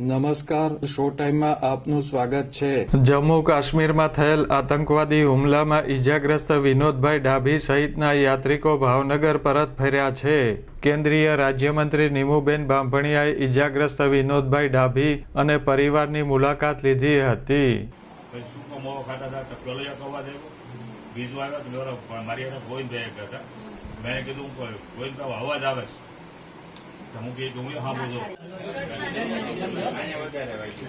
નમસ્કાર શો ટાઈમમાં આપનું સ્વાગત છે. જમ્મુ કાશ્મીરમાં થયેલ આતંકવાદી હુમલામાં ઈજાગ્રસ્ત વિનોદભાઈ ડાભી સહિતના યાત્રિકો ભાવનગર પરત ફર્યા છે. કેન્દ્રીય રાજ્યમંત્રી નીમુબેન બાંભણિયાએ ઈજાગ્રસ્ત વિનોદભાઈ ડાભી અને પરિવારની મુલાકાત લીધી હતી. મેં કીધું ગોવિંદભાઈ અવાજ આવે છે. તો હું કહી કે હું બોલો. છે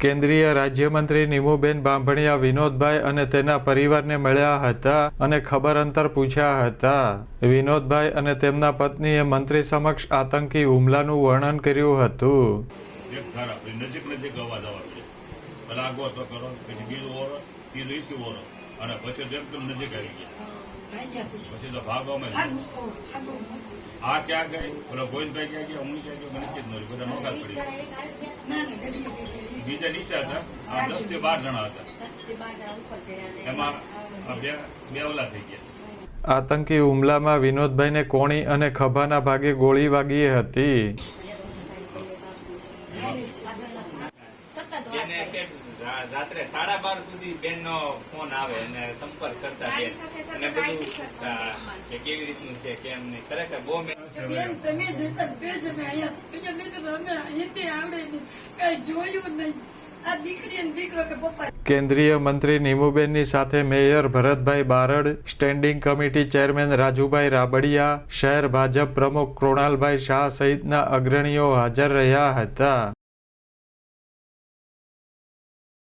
કેન્દ્રીય રાજ્યમંત્રી નીમુબેન બાંભણિયા વિનોદભાઈ અને તેના પરિવારને મળ્યા હતા અને ખબર અંતર પૂછ્યા હતા. વિનોદભાઈ અને તેમના પત્નીએ મંત્રી સમક્ષ આતંકી હુમલાનું વર્ણન કર્યું હતું. એક નજીક નજીક અવાજ આવે છે. ત્રીજો ઈસી ઓરો. અને પછી જેમ તેમ નજીક આવી ગયા. પછી તો ભાગવામાં આ ક્યાં ગઈ પેલો ગોવિંદભાઈ ક્યાં ગયા? હું ક્યાં ગયો? મને જ બધા નોકા પડી બીજા નીચે હતા. આ દસથી બાર જણા હતા. એમાં બે બે ઓલા થઈ ગયા. આતંકી હુમલામાં વિનોદભાઈને કોણી અને ખભાના ભાગે ગોળી વાગી હતી. રાત્રે સાડા બાર સુધી બેન નો ફોન આવે અને સંપર્ક કરતા અને બધું. કે કેવી રીતનું છે કેમ નહીં ખરેખર બહુ બેન તમે જતા બેસ અમે અહીંયા બીજા અમે હિન્દી આવડે નહીં. કઈ જોયું નહીં. આ દીકરી અને દીકરો કે પપ્પા. કેન્દ્રીય મંત્રી નીમુબેનની સાથે mayor Bharatbhai Barad standing committee chairman Rajubhai Rabadiya શહેર ભાજપ પ્રમુખ કૃણાલભાઈ શાહ સહિતના અગ્રણીઓ હાજર રહ્યા હતા.